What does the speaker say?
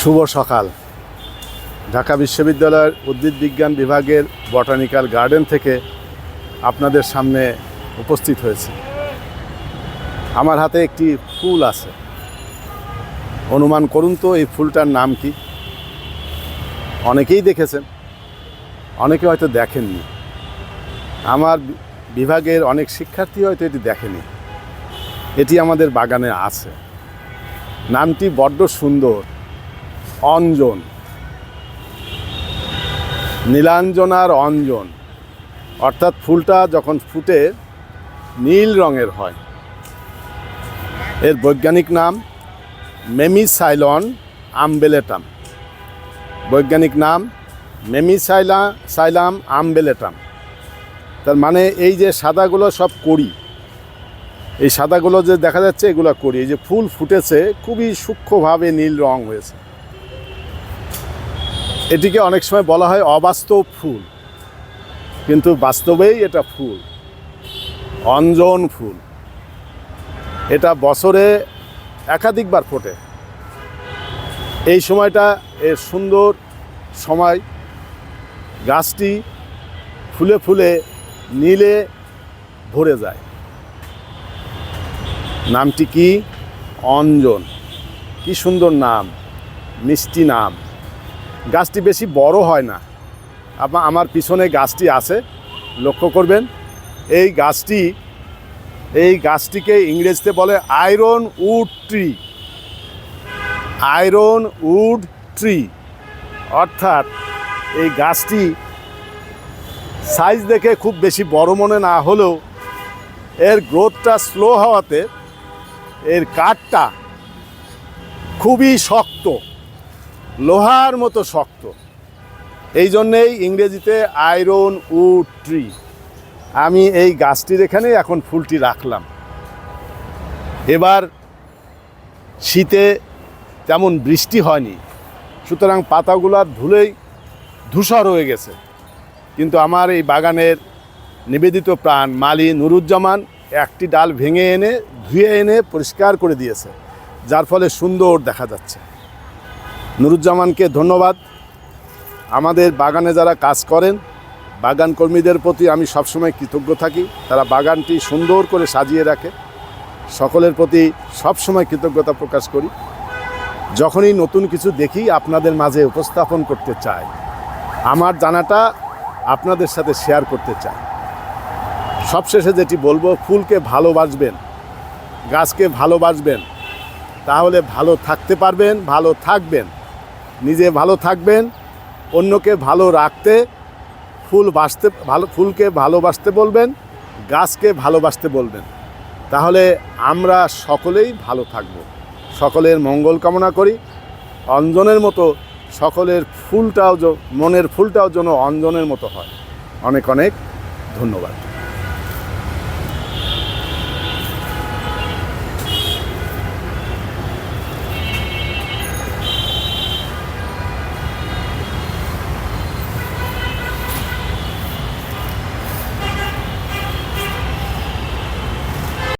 শুভ সকাল। ঢাকা বিশ্ববিদ্যালয়ের উদ্ভিদ বিজ্ঞান বিভাগের বটানিক্যাল গার্ডেন থেকে আপনাদের সামনে উপস্থিত হয়েছে। আমার হাতে একটি ফুল আছে। অনুমান করুন তো এই ফুলটার নাম কি? অনেকেই দেখেছেন, অনেকে হয়তো দেখেননি। আমার বিভাগের অনেক শিক্ষার্থী হয়তো এটি দেখেনি। এটি আমাদের বাগানে আছে। নামটি বড্ড সুন্দর। অঞ্জন। নীলাঞ্জনার অঞ্জন। অর্থাৎ ফুলটা যখন ফুটে, নীল রঙের হয়। এর বৈজ্ঞানিক নাম মেমিসাইলন আমবেলেটাম। বৈজ্ঞানিক নাম মেমিসাইলা, সাইলাম আমবেলেটাম। তার মানে এই যে সাদাগুলো সব করি এই সাদাগুলো যে দেখা যাচ্ছে এগুলো করি এই যে ফুল ফুটেছে, খুবই সূক্ষ্মভাবে নীল রং হয়েছে। এটিকে অনেক সময় বলা হয় অবাস্তব ফুল। কিন্তু বাস্তবেই এটা ফুল। অঞ্জন ফুল। এটা বছরে একাধিকবার ফোটে। এই সময়টা এর সুন্দর সময়। গাছটি ফুলে ফুলে নীলে ভরে যায়। নামটি কি? অঞ্জন। কি সুন্দর নাম। মিষ্টি নাম। গাছটি বেশি বড় হয় না। আমার পিছনে গাছটি আছে, লক্ষ্য করবেন। এই গাছটি, এই গাছটিকে ইংরেজিতে বলে iron wood tree. Iron wood tree. অর্থাৎ এই গাছটি সাইজ দেখে খুব বেশি বড় মনে না হলেও এর গ্রোথটা স্লো হওয়াতে এর কাঠটা খুবই শক্ত। লোহার মতো শক্ত। এই জন্যেই ইংরেজিতে আয়রন উড ট্রি। আমি এই গাছটির এখানে এখন ফুলটি রাখলাম। এবার শীতে তেমন বৃষ্টি হয়নি। সুতরাং পাতাগুলার ধুলেই ধূসর হয়ে গেছে। কিন্তু আমার এই বাগানের নিবেদিত প্রাণ মালি নুরুজ্জামান একটি ডাল ভেঙে এনে ধুয়ে এনে পরিষ্কার করে দিয়েছে, যার ফলে সুন্দর দেখা যাচ্ছে। নুরুজ্জামানকে ধন্যবাদ। আমাদের বাগানে যারা কাজ করেন, বাগান কর্মীদের প্রতি আমি সবসময় কৃতজ্ঞ থাকি। তারা বাগানটি সুন্দর করে সাজিয়ে রাখে। সকলের প্রতি সবসময় কৃতজ্ঞতা প্রকাশ করি। যখনই নতুন কিছু দেখি, আপনাদের মাঝে উপস্থাপন করতে চাই। আমার জানাটা আপনাদের সাথে শেয়ার করতে চাই। সবশেষে যেটি বলব, ফুলকে ভালোবাসবেন, গাছকে ভালোবাসবেন। তাহলে ভালো থাকতে পারবেন, ভালো থাকবেন। নিজে ভালো থাকবেন, অন্যকে ভালো রাখতে, ফুল বাঁচতে, ভালো, ফুলকে ভালোবাসতে বলবেন, গাছকে ভালোবাসতে বলবেন। তাহলে আমরা সকলেই ভালো থাকব। সকলের মঙ্গল কামনা করি। অঞ্জনের মতো সকলের ফুলটাও মনের ফুলটাও যেন অঞ্জনের মতো হয়। অনেক অনেক ধন্যবাদ।